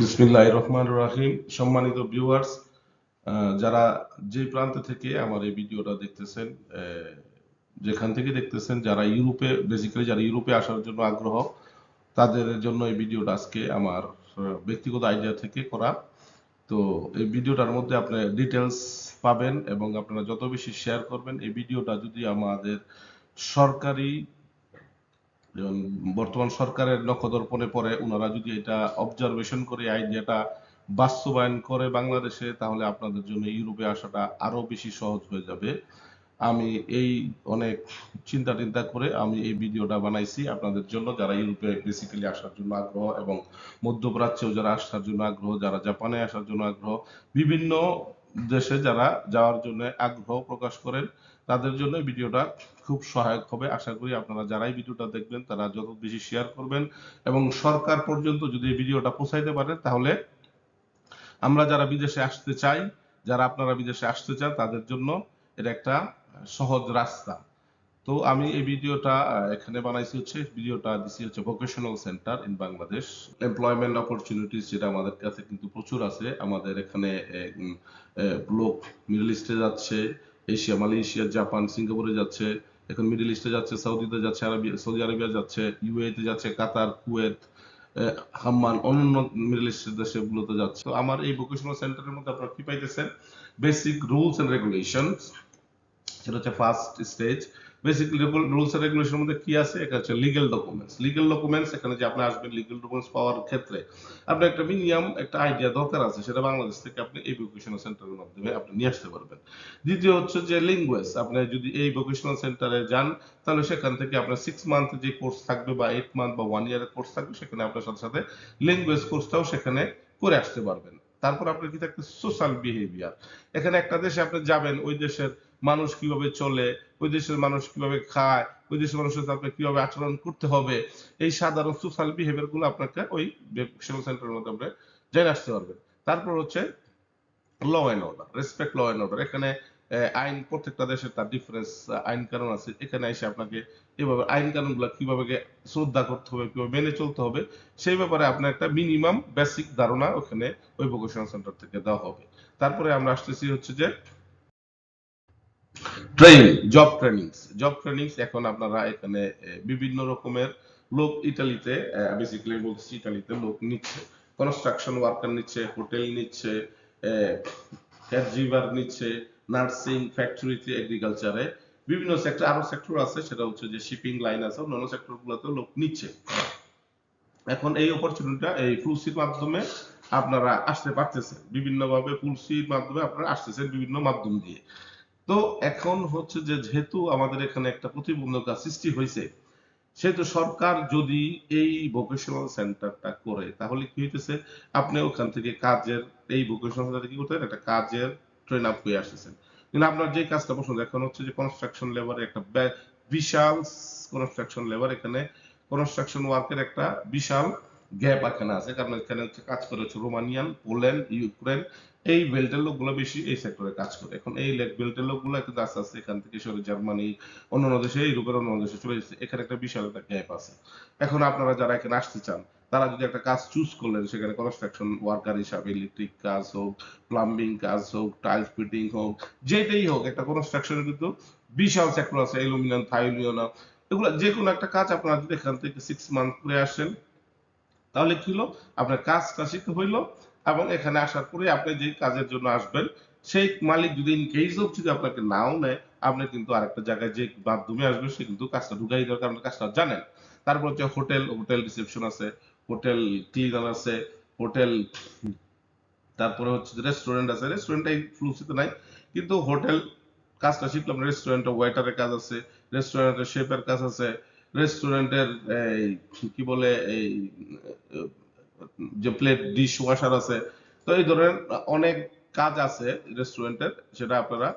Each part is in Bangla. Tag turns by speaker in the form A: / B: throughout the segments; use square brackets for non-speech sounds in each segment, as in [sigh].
A: বিসমিল্লাহ রহমান রাহিম। সম্মানিত ভিউয়ার্স যারা যে প্রান্ত থেকে আমার এই ভিডিওটা দেখতেছেন যেখান থেকে দেখতেছেন, যারা ইউরোপে বেসিক্যালি যারা ইউরোপে আসার জন্য আগ্রহ, তাদের জন্য এই ভিডিওটা আজকে আমার ব্যক্তিগত আইডিয়া থেকে করা। তো এই ভিডিওটার মধ্যে আপনি ডিটেলস পাবেন এবং আপনারা যত বেশি শেয়ার করবেন, এই ভিডিওটা যদি আমাদের সরকারি বর্তমান সরকারের নখদর্পণে পড়ে ওনারা যদি এটা অবজারভেশন করে আইডিয়াটা বাস্তবায়ন করে বাংলাদেশে, তাহলে আপনাদের জন্য ইউরোপে আসাটা আরও বেশি সহজ হয়ে যাবে। আমি এই অনেক চিন্তা টিন্তা করে আমি এই ভিডিওটা বানাইছি আপনাদের জন্য, যারা ইউরোপে বেসিক্যালি আসার জন্য আগ্রহ এবং মধ্যপ্রাচ্যেও যারা আসার জন্য আগ্রহ, যারা জাপানে আসার জন্য আগ্রহ, বিভিন্ন দেশে যারা যাওয়ার জন্য আগ্রহ প্রকাশ করেন, তাদের জন্য ভিডিওটা খুব সহায়ক হবে। আশা করি আপনারা যারাই ভিডিওটা দেখবেন, তারা যত বেশি শেয়ার করবেন এবং সরকার পর্যন্ত যদি ভিডিওটা পৌঁছাইতে পারেন তাহলে আমরা যারা বিদেশে আসতে চাই, যারা আপনারা বিদেশে আসতে চান, তাদের জন্য এটা একটা সহজ রাস্তা। তো আমি এই ভিডিওটা এখানে বানাইছি হচ্ছে, ভিডিওটা দিছি হচ্ছে vocational centre in Bangladesh employment opportunities যেটা আমাদের কাছে কিন্তু প্রচুর আছে। আমাদের এখানে লোক মিডল ইস্টে যাচ্ছে এশিয়া মালয়েশিয়া জাপান সিঙ্গাপুরে যাচ্ছে, এখন মিডল ইস্টে যাচ্ছে সৌদিতে যাচ্ছে আরবিয়া সৌদি আরবিয়া যাচ্ছে ইউএতে যাচ্ছে কাতার কুয়েত হাম্মান অন্যান্য মিডল ইস্টের দেশগুলোতে যাচ্ছে। তো আমার এই ভোকেশনাল সেন্টারের মধ্যে আপনারা কি পাইতেছেন? বেসিক রুলস এন্ড রেগুলেশনস সেটা হচ্ছে first stage basic rules and রেগুলেশনের মধ্যে কি আছে? এটা হচ্ছে লিগেল ডকুমেন্টস লিগেল ডকুমেন্টস এখানে যে আপনি আসবেন লিগেল ডকুমেন্টস পাওয়ার ক্ষেত্রে আপনার একটা মিনিমাম একটা আইডিয়া দরকার আছে, সেটা বাংলাদেশ থেকে আপনি এই ভোকেশনাল সেন্টারের মাধ্যমে আপনি নিয়ে আসতে পারবেন। দ্বিতীয় হচ্ছে যে লিঙ্গুয়েজ আপনি যদি এই ভোকেশনাল সেন্টারে যান, তাহলে সেখান থেকে আপনার সিক্স মান্থ যে কোর্স থাকবে বা এইট মান্থ বা ওয়ান ইয়ারের কোর্স থাকবে, সেখানে আপনার সাথে সাথে ল্যাঙ্গুয়েজ কোর্সটাও সেখানে করে আসতে পারবেন। তারপর আপনার কি থাকবে সোশ্যাল বিহেভিয়ার এখানে একটা দেশে আপনি যাবেন, ওই দেশের মানুষ কীভাবে চলে, ওই দেশের মানুষ কীভাবে খায়, ওই দেশের মানুষের সাথে আপনাকে কীভাবে আচরণ করতে হবে, এই সাধারণ সোশ্যাল বিহেভিয়ারগুলো আপনাকে ওই ভোকেশনাল সেন্টারের মধ্যে আপনি জেনে আসতে পারবেন। তারপর হচ্ছে law and order respect law and order এখানে আইন, প্রত্যেকটা দেশের তার ডিফারেন্স আইন কানুন আছে, এখানে এসে আপনাকে এভাবে আইন কানুনগুলো কীভাবে শ্রদ্ধা করতে হবে, কীভাবে মেনে চলতে হবে, সেই ব্যাপারে আপনার একটা মিনিমাম বেসিক ধারণা ওখানে ওই ভোকেশনাল সেন্টার থেকে দেওয়া হবে। তারপরে আমরা আসতেছি হচ্ছে যে training job trainings job trainings এখন আপনারা এখানে বিভিন্ন রকমের লোক ইটালিতে বেসিক্যালি বলছি ইটালিতে লোক নিচ্ছে। কনস্ট্রাকশন ওয়ার্কার নিচ্ছে হোটেল নিচ্ছে ক্যাটজিভার নিচ্ছে নার্সিং ফ্যাক্টরিতে এগ্রিকালচারে বিভিন্ন সেক্টর আরও সেক্টর আছে, সেটা হচ্ছে যে শিপিং লাইন আছে, অন্যান্য সেক্টর গুলোতে লোক নিচ্ছে। এখন এই অপরচুনিটিটা এই ফুলসির মাধ্যমে আপনারা আসতে পারতেছেন। বিভিন্ন ভাবে ফুলসির মাধ্যমে আপনারা আসতেছেন বিভিন্ন মাধ্যম দিয়ে। তো এখন হচ্ছে যে যেহেতু আমাদের এখানে একটা প্রতিবন্ধকতা সৃষ্টি হয়েছে, সেহেতু সরকার যদি এই ভোকেশনাল সেন্টারটা করে, তাহলে কি হইতেছে? আপনি ওখান থেকে কাজের এই ভোকেশনাল সেন্টার কি করতে একটা কাজের ট্রেন আপ হয়ে আসতেছেন। কিন্তু আপনার যে কাজটা পছন্দ, এখন হচ্ছে যে কনস্ট্রাকশন লেবারের একটা বিশাল কনস্ট্রাকশন লেবার এখানে কনস্ট্রাকশন ওয়ার্কের একটা বিশাল গ্যাপ এখানে আছে। কারণ এখানে হচ্ছে কাজ করে হচ্ছে রোমানিয়ান পোল্যান্ড ইউক্রেন এই বেল্টের লোকগুলো বেশি এই সেক্টরে কাজ করে। এখন এই বেল্টের লোকগুলো কিন্তু আস্তে আস্তে এখান থেকে সরে জার্মানি, অন্যান্য দেশে, ইউরোপের অন্যান্য দেশে চলে যাচ্ছে এখানে একটা বিশাল একটা গ্যাপ আছে। এখন আপনারা যারা এখানে আসতে চান, তারা যদি একটা কাজ চুজ করলেন, সেখানে কনস্ট্রাকশন ওয়ার্কার হিসাবে ইলেকট্রিক কাজ হোক প্লাম্বিং কাজ হোক টাইলস ফিটিং হোক, যেটাই হোক, একটা কনস্ট্রাকশনের কিন্তু বিশাল সেক্টর আছে অ্যালুমিনিয়াম থাইলিয়াম এগুলো যে কোনো একটা কাজ আপনারা যদি এখান থেকে সিক্স মান্থ করে আসেন, তাহলে কি হলো? আপনার কাজটা শিখতে হইল এবং এখানে আসার পরে আপনি যে কাজের জন্য আসবেন, সেই মালিক যদি ইন কেস অফ যদি আপনাকে নাও নেয়, আপনি কিন্তু আরেকটা জায়গায় যে মাধ্যমে আসবে সে কিন্তু কাজটা ঢুকাই দেওয়ার কারণে কাজটা জানেন। তারপর হচ্ছে হোটেল হোটেল রিসেপশন আছে হোটেল ক্লিনার আছে হোটেল তারপরে হচ্ছে রেস্টুরেন্ট আছে রেস্টুরেন্ট এই ফ্লুসিতে নাই, কিন্তু হোটেল কাজটা শিখলাম রেস্টুরেন্টে ওয়েটারের কাজ আছে রেস্টুরেন্টের শেফের কাজ আছে রেস্টুরেন্টের এই কি বলে এই যে প্লেট ডিশ ওয়াশার আছে, তো এই ধরনের অনেক কাজ আছে রেস্টুরেন্টের সেটা আপনারা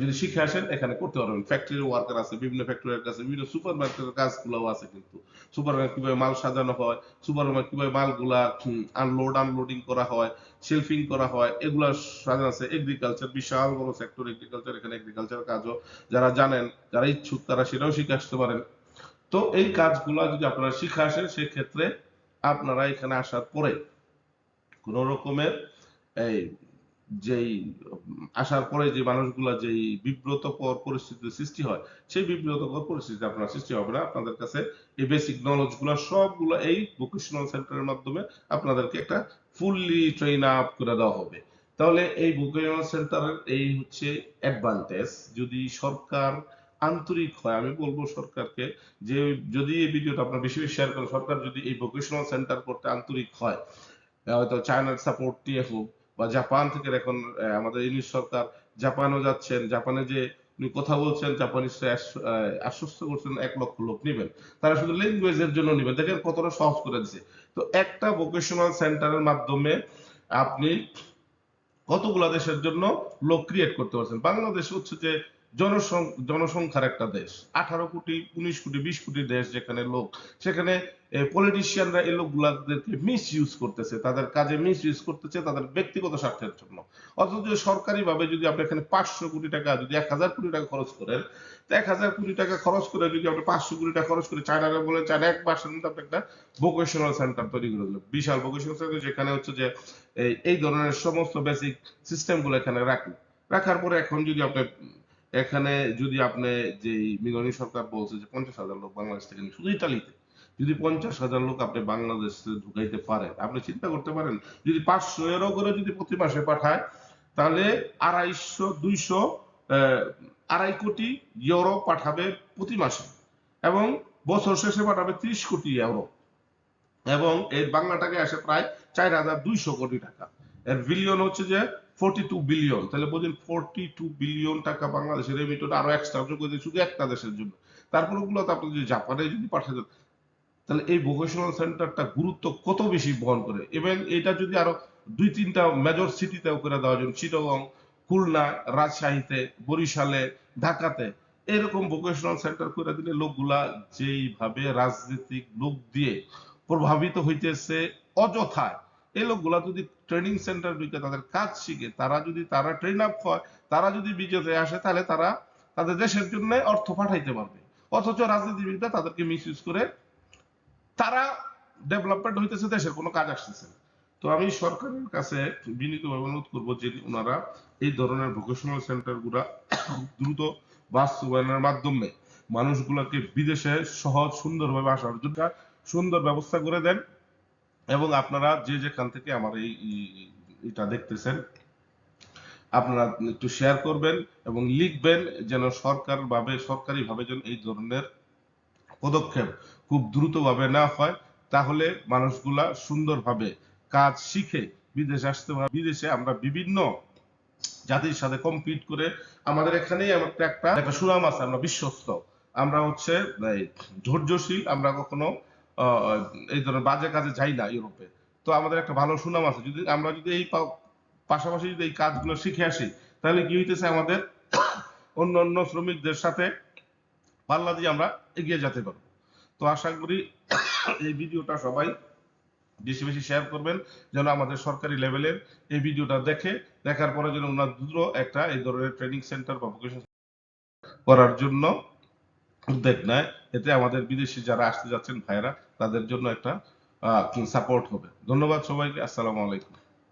A: যদি শিখে আসেন, এখানে করতে পারবেন। ফ্যাক্টরি ওয়ার্কার আছে, বিভিন্ন ফ্যাক্টরির কাছে বিভিন্ন সুপার মার্কেটের কাজগুলোও আছে কিন্তু। সুপার মার্কেট কীভাবে মাল সাজানো হয় সুপার মার্কেট কীভাবে মালগুলা আনলোড আনলোডিং করা হয় শেলফিং করা হয়, এগুলা সাজানো আছে। এগ্রিকালচার বিশাল বড় সেক্টর এগ্রিকালচার এখানে এগ্রিকালচার কাজও যারা জানেন, যারা ইচ্ছুক, তারা সেটাও শিখে আসতে পারেন। তো এই কাজগুলো যদি আপনারা শিখে আসেন, সেক্ষেত্রে আপনারা এখানে আসার পরে কোন রকমের এই যেই, আসার পরে যে মানুষগুলা যেই বিব্রতকর পরিস্থিতির সৃষ্টি হয়, সেই বিব্রতকর পরিস্থিতি আপনার সৃষ্টি হবে না। আপনাদের কাছে এই বেসিক নলেজগুলো সবগুলো এই ভোকেশনাল সেন্টারের মাধ্যমে আপনাদেরকে একটা ফুললি ট্রেন আপ করে দেওয়া হবে। তাহলে এই ভোকেশনাল সেন্টারের এই হচ্ছে অ্যাডভান্টেজ যদি সরকার আন্তরিক হয়। আমি বলব সরকারকে যে যদি এই ভিডিওটা আপনার বেশি বেশি শেয়ার করেন সরকার যদি এই ভোকেশনাল সেন্টার করতে আন্তরিক হয় হয়তো চায়নার সাপোর্ট নিয়ে হোক বা জাপান থেকে এখন আমাদের ইংলিশ সরকার জাপানও যাচ্ছেন। জাপানে যে উনি কথা বলছেন জাপানিজরা আশ- আশ্বস্ত করছেন, এক লক্ষ লোক নেবেন। তারা শুধু ল্যাঙ্গুয়েজের জন্য নেবেন। দেখেন কতটা সহজ করে দিছে। তো একটা ভোকেশনাল সেন্টারের মাধ্যমে আপনি কতগুলা দেশের জন্য লোক ক্রিয়েট করতে পারছেন? বাংলাদেশ হচ্ছে যে জনসংখ্যার একটা দেশ। আঠারো কোটি, উনিশ কোটি, বিশ কোটি দেশ যেখানে লোক, সেখানে পলিটিশিয়ানরা এই লোকগুলাদেরকে মিস ইউজ করতেছে। তাদের কাজে মিস ইউজ করতেছে, তাদের ব্যক্তিগত স্বার্থের জন্য। অথচ সরকারি ভাবে যদি আপনি এখানে পাঁচশো কোটি টাকা, যদি এক হাজার কোটি টাকা খরচ করেন, তো এক হাজার কোটি টাকা খরচ করে যদি আপনি পাঁচশো কোটি টাকা খরচ করে চায়নাকে বলেন, চায়না, এক মাসের মধ্যে আপনি একটা ভোকেশনাল সেন্টার তৈরি করে দিল বিশাল ভোকেশনাল সেন্টার যেখানে হচ্ছে যে, এই ধরনের সমস্ত বেসিক সিস্টেমগুলো এখানে রাখুন রাখার পরে এখন যদি আপনি এখানে যদি আপনি যে মিলনী সরকার বলছে যে পঞ্চাশ হাজার লোক বাংলাদেশ থেকে শুধু ইতালিতে। যদি পঞ্চাশ হাজার লোক আপনি বাংলাদেশে ঢুকাইতে পারেন, আপনি চিন্তা করতে পারেন, যদি পাঁচশো এরও করে যদি প্রতি মাসে পাঠায়, তাহলে আড়াইশো, দুইশো আড়াই কোটি ইউরো পাঠাবে প্রতি মাসে। এবং বছর শেষে পাঠাবে ত্রিশ কোটি ইউরো। এবং এর বাংলা টাকায় আসে প্রায় চার হাজার দুইশো কোটি টাকা। এর বিলিয়ন হচ্ছে যে ফোর্টি টু বিলিয়ন তাহলে বলছেন ফোর্টি টু বিলিয়ন টাকা বাংলাদেশের রেমিটেড আরও এক্সট্রা যোগ করে শুধু একটা দেশের জন্য। তারপরে ওগুলো আপনি যদি জাপানে যদি পাঠাতেন তাহলে এই ভোকেশনাল সেন্টারটা গুরুত্ব কত বেশি বহন করে? এবং এটা যদি আরও দুই তিনটা মেজর সিটিতেও করে দেওয়া যেমন চিটগং খুলনা রাজশাহীতে, বরিশালে, ঢাকাতে, এরকম ভোকেশনাল সেন্টার করে দিলে লোকগুলা যেইভাবে রাজনৈতিক লোক দিয়ে প্রভাবিত হইতেছে অযথায়। এই লোকগুলা যদি ট্রেনিং সেন্টার ঢুকে তাদের কাজ শিখে। তারা যদি তারা ট্রেন আপ হয়, তারা যদি বিজেতে আসে, তাহলে তারা তাদের দেশের জন্য অর্থ পাঠাইতে পারবে। অথচ রাজনীতিবিদরা তাদেরকে মিস ইউজ করে তারা ডেভেলপমেন্ট হইতেছে, দেশের কোনো কাজ আসতেছে তো আমি সরকারের কাছে বিনীতভাবে অনুরোধ করব যে ওনারা এই ধরনের ভোকেশনাল সেন্টারগুলা দ্রুত বাস্তবায়নের মাধ্যমে মানুষগুলোকে বিদেশে সহজ, সুন্দরভাবে আসার জন্য সুন্দর ব্যবস্থা করে দেন। এবং আপনারা যে যেখান থেকে আমার এই এটা দেখতেছেন, আপনারা একটু শেয়ার করবেন এবং লিখবেন যেন সরকার ভাবে সরকারি ভাবে যেন এই ধরনের পদক্ষেপ খুব দ্রুতভাবে না হয়, তাহলে মানুষগুলা সুন্দরভাবে কাজ শিখে বিদেশে আসতে পারে বিদেশে আমরা বিভিন্ন জাতির সাথে কম্পিট করে আমাদের এখানেই একটা একটা সুনাম আছে, আমরা বিশ্বস্ত। আমরা হচ্ছে ধৈর্যশীল, আমরা কখনো এই ধরনের বাজে কাজে যাই না ইউরোপে। তো আমাদের একটা ভালো সুনাম আছে। যদি আমরা যদি এই পাশাপাশি যদি এই কাজগুলো শিখে আসি, তাহলে কি হইতেছে আমাদের [coughs] অন্য অন্য শ্রমিকদের সাথে পাল্লা দিয়ে আমরা এগিয়ে যেতে পারব। তো আশা করি [coughs] এই ভিডিওটা সবাই বেশি বেশি শেয়ার করবেন, যেন আমাদের সরকারি লেভেলের এই ভিডিওটা দেখে, দেখার পরে যেন ওনার দ্রুত একটা এই ধরনের ট্রেনিং সেন্টার বা ভোকেশন করার জন্য উদ্যোগ নেয়। এতে আমাদের বিদেশি যারা আসতে যাচ্ছেন, ভাইয়েরা তাদের জন্য একটা সাপোর্ট হবে। ধন্যবাদ সবাইকে আসসালামু আলাইকুম।